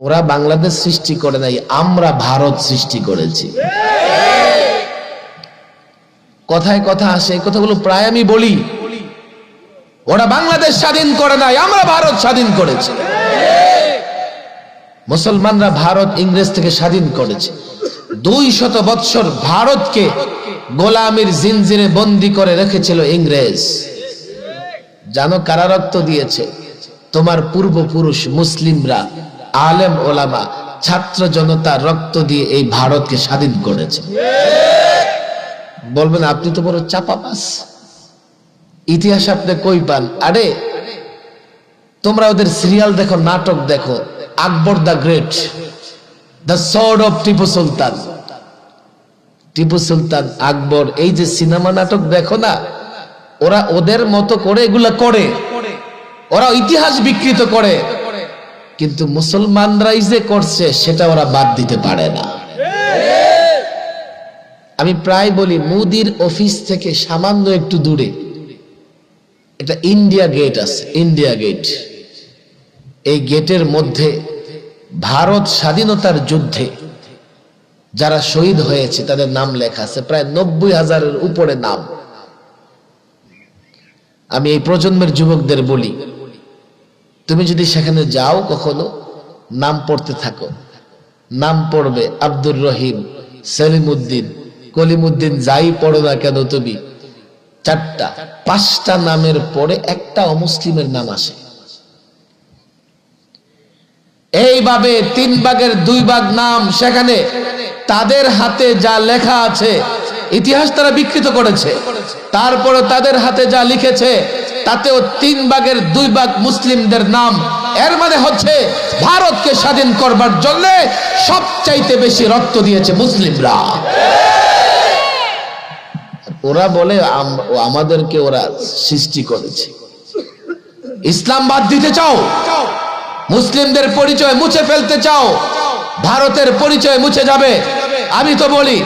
ওরা বাংলাদেশ সৃষ্টি করে নাই, আমরা ভারত সৃষ্টি করেছি। কথায় কথা আসে, এই কথাগুলো প্রায় আমি বলি। ওরা বাংলাদেশ স্বাধীন করে নাই, আমরা ভারত স্বাধীন করেছি। মুসলমানরা ভারত ইংরেজ থেকে স্বাধীন করেছে। দুই শত বৎসর ভারতকে গোলামীর জিনজিরে বন্দি করে রেখেছিল ইংরেজ। জানো কারা রক্ত দিয়েছে? তোমার পূর্বপুরুষ মুসলিমরা আলেম ওলামা, ছাত্র জনতা রক্ত দিয়ে এই ভারতকে স্বাধীন করেছে। বলবেন, আপনি তো বড় চাপা পাস ইতিহাস আপনি কই পান? আরে, তোমরা ওদের সিরিয়াল দেখো, নাটক দেখো, Akbar the great, the sword of Tipu Sultan. Tipu Sultan, Akbar, এই যে সিনেমা নাটক দেখো না, ওরা ওদের মতো করে এগুলা করে। ওরা ইতিহাস বিকৃত করে। কিন্তু মুসলমানরাই যে করছে, সেটা ওরা বাদ দিতে পারে না। আমি প্রায় বলি, মুদির অফিস থেকে সামান্য একটু দূরে। এটা ইন্ডিয়া গেট আছে, ইন্ডিয়া গেট। এই গেটের মধ্যে ভারত স্বাধীনতার যুদ্ধে যারা শহীদ হয়েছে, তাদের নাম লেখা আছে, প্রায় নব্বই হাজারের উপরে নাম। আমি এই প্রজন্মের যুবকদের বলি তুমি যদি সেখানে যাও কখনো, নাম পড়তে থাকো। নাম পড়বে আব্দুর রহিম সেলিম উদ্দিন কলিমুদ্দিন যাই পড়ো না কেন তুমি। চারটা, পাঁচটা নামের পরে একটা অমুসলিমের নাম আসে। এইভাবে তিন ভাগের দুই ভাগ নাম সেখানে। তাদের হাতে যা লেখা আছে ইতিহাস তারা বিকৃত করেছে। তারপরে তাদের হাতে যা লিখেছে, তাতেও তিন ভাগের দুই ভাগ মুসলিমদের নাম। এর মানে হচ্ছে ভারতকে স্বাধীন করবার জন্য সবচাইতে বেশি রক্ত দিয়েছে মুসলিমরা। ওরা বলে আমাদেরকে ওরা সৃষ্টি করেছে। ইসলাম বাদ দিতে চাও, মুসলিমদের পরিচয় মুছে ফেলতে চাও, ভারতের পরিচয় মুছে যাবে। আমি তো বলি,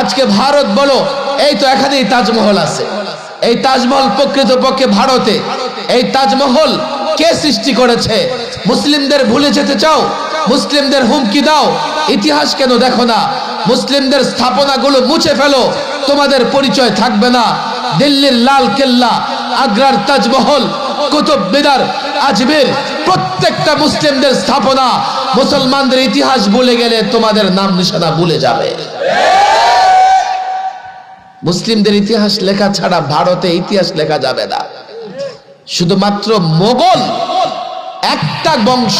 আজকে ভারত বলো, এই তো এখানেই তাজমহল আছে। এই তাজমহল প্রকৃতপক্ষে ভারতে, এই তাজমহল কে সৃষ্টি করেছে? মুসলিমদের ভুলে যেতে চাও? মুসলিমদের হুমকি দাও? ইতিহাস কেন দেখো না? মুসলিমদের স্থাপনাগুলো মুছে ফেলো, তোমাদের পরিচয় থাকবে না। দিল্লির লাল কেল্লা, আগ্রার তাজমহল কুতুব মিনার আজমির, প্রত্যেকটা মুসলিমদের স্থাপনা মুসলমানদের ইতিহাস ভুলে গেলে তোমাদের নাম নিশানা ভুলে যাবে। মুসলিমদের ইতিহাস লেখা ছাড়া ভারতে ইতিহাস লেখা যাবে না। শুধুমাত্র মোগল, একটা বংশ,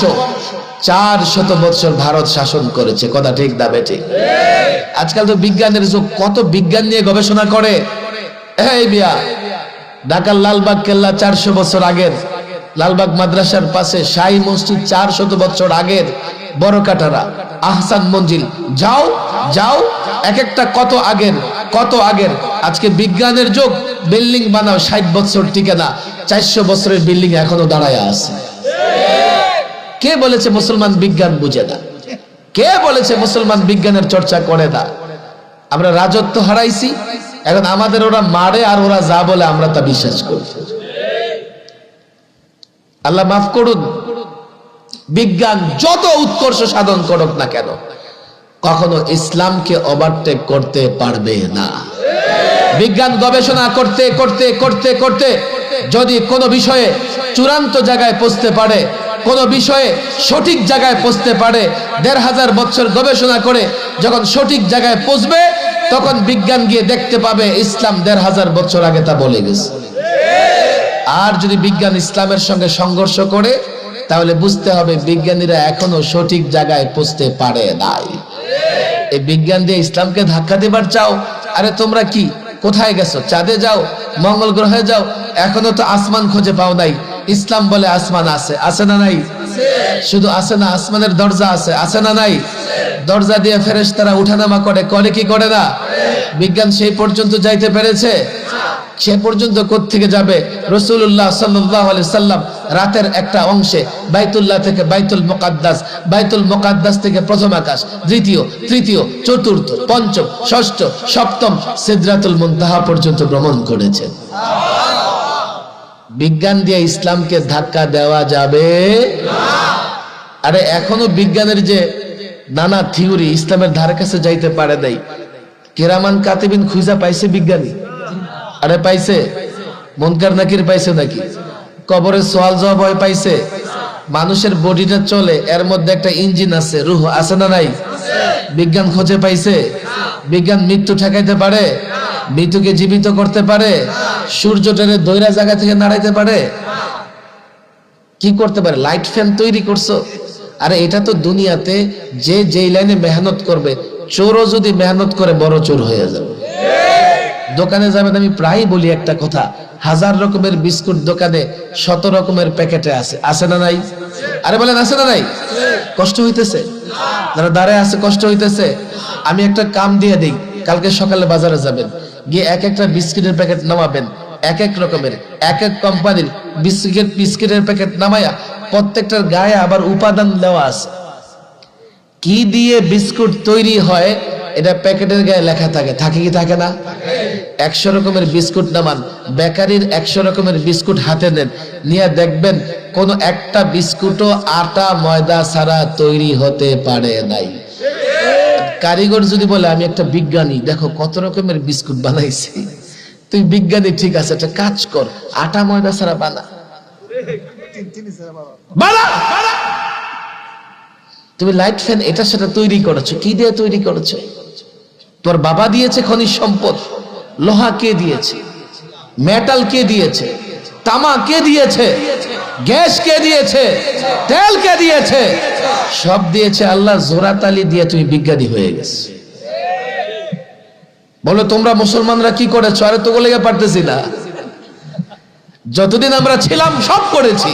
চার শত বছর ভারত শাসন করেছে। কথা ঠিক দাবে ঠিক আজকাল তো বিজ্ঞানের যুগ, কত বিজ্ঞান নিয়ে গবেষণা করে। এই বিয়া ঢাকার লালবাগ কেল্লা চারশো বছর আগের লালবাগ মাদ্রাসার পাশে শাহী মসজিদ চার শত বছর আগের বড় কাটারা, আহসান মঞ্জিল। যাও যাও, এক একটা কত আগের কত আগের। আজকে বিজ্ঞানের যুগ, বিল্ডিং বানাও, ষাট বছর টিকে না, চারশো বছরের বিল্ডিং এখনও দাঁড়ায় আছে। কে বলেছে মুসলমান বিজ্ঞান বুঝে না? কে বলেছে মুসলমান বিজ্ঞানের চর্চা করে না? আমরা রাজত্ব হারাইছি, এখন আমাদের ওরা মারে আর ওরা যা বলে আমরা তা বিশ্বাস করি। আল্লাহ মাফ করুন। বিজ্ঞান যত উৎকর্ষ সাধন করুক না কেন, কখনো ইসলামকে ওভারটেক করতে পারবে না। বিজ্ঞান গবেষণা করতে করতে করতে করতে যদি কোনো বিষয়ে চূড়ান্ত জায়গায় পৌঁছতে পারে, কোনো বিষয়ে সঠিক জায়গায় পৌঁছতে পারে, দেড় হাজার বছর গবেষণা করে যখন সঠিক জায়গায় পৌঁছবে, তখন বিজ্ঞান গিয়ে দেখতে পাবে ইসলাম দেড় হাজার বছর আগে তা বলে গেছে। আর যদি বিজ্ঞান ইসলামের সঙ্গে সংঘর্ষ করে, তাহলে বুঝতে হবে বিজ্ঞানীরা এখনও সঠিক জায়গায় পৌঁছতে পারে নাই। এই বিজ্ঞান দিয়ে ইসলামকে ধাক্কা দেবার চাও? আরে তোমরা কি? কোথায় গেছো? চাঁদে যাও, মঙ্গল গ্রহে যাও। এখনও তো আসমান খুঁজে পাও নাই। ইসলাম বলে আসমান আছে। আছে না নাই? শুধু আছে না, আসমানের দরজা আছে। আছে না নাই? দরজা দিয়ে ফেরেশতারা উঠানামা করে। করে কি করে না? বিজ্ঞান সেই পর্যন্ত যাইতে পেরেছে? সে পর্যন্ত থেকে যাবে? রসুল্লাহ সাল্লাম রাতের একটা অংশে বাইতুল্লাহ থেকে বাইতুল মোকাদ্দাস বাইতুল মোকাদ্দাস থেকে প্রথম আকাশ, দ্বিতীয়, তৃতীয়, চতুর্থ, পঞ্চম, ষষ্ঠ, সপ্তম সিদ্রাতুল মুনতাহা পর্যন্ত ভ্রমণ করেছেন বিজ্ঞান দিয়ে ইসলামকে ধাক্কা দেওয়া যাবে? আরে এখনও বিজ্ঞানের যে নানা থিওরি ইসলামের ধারে কাছে যাইতে পারে নাই। কেরামান কাতিবিন খুঁজা পাইছে বিজ্ঞানী। আরে পাইছে? মনকার নাকির পাইছে নাকি? কবরের সোয়াল জবাব হয় পাইছে। মানুষের বডিটা চলে, এর মধ্যে একটা ইঞ্জিন আছে। রুহ আছে না নাই? বিজ্ঞান খোঁজে পাইছে? বিজ্ঞান মৃত্যু ঠেকাইতে পারে? মৃত্যুকে জীবিত করতে পারে? সূর্য টেনে দৈরা জায়গা থেকে নাড়াইতে পারে? কি করতে পারে? লাইট ফ্যান তৈরি করছ? আরে এটা তো দুনিয়াতে যে যেই লাইনে মেহনত করবে, চোরও যদি মেহনত করে, বড় চোর হয়ে যাবে। দোকানে যাবেন, আমি প্রায় বলি একটা কথা, হাজার রকমের বিস্কুট দোকানে শত রকমের প্যাকেটে আছে। আছে না নাই? আরে বলেন, আছে না নাই? কষ্ট হইতেছে? যারা দাঁড়ায় আছে, কষ্ট হইতেছে? আমি একটা কাম দিয়ে দিই, কালকে সকালে বাজারে যাবেন, গিয়ে এক একটা বিস্কিটের প্যাকেট নামাবেন, এক এক রকমের, এক এক কোম্পানির বিস্কিট বিস্কিটের প্যাকেট নামায়া প্রত্যেকটার গায়ে আবার উপাদান দেওয়া আছে। কি দিয়ে বিস্কুট তৈরি হয় এটা প্যাকেটের গায়ে লেখা থাকে। থাকে কি থাকে না? একশো রকমের বিস্কুট নামান। বেকারির একশো রকমের বিস্কুট হাতে নেন। নিয়ে দেখবেন কোন একটা বিস্কুটও আটা, ময়দা ছাড়া তৈরি হতে পারে নাই। কারিগর যদি বলে, আমি একটা বিজ্ঞানী, দেখো কত রকমের বিস্কুট বানাইছি। তুই বিজ্ঞানী, ঠিক আছে, একটা কাজ কর। আটা, ময়দা ছাড়া বানা। তুমি লাইট ফ্যান এটা সেটা তৈরি করেছ। কি দিয়ে তৈরি করেছ? তোর বাবা দিয়েছে খনিজ সম্পদ, লোহা কে দিয়েছে মেটাল কে দিয়েছে, তামা কে দিয়েছে, গ্যাস কে দিয়েছে, তেল কে দিয়েছে, সব দিয়েছে আল্লাহ জোরাতালি দিয়ে তুমি বিজ্ঞানী হয়ে গেছে বলো, তোমরা মুসলমানরা কি করেছ? আরে তো বলে পারতেছি না। যতদিন আমরা ছিলাম, সব করেছি।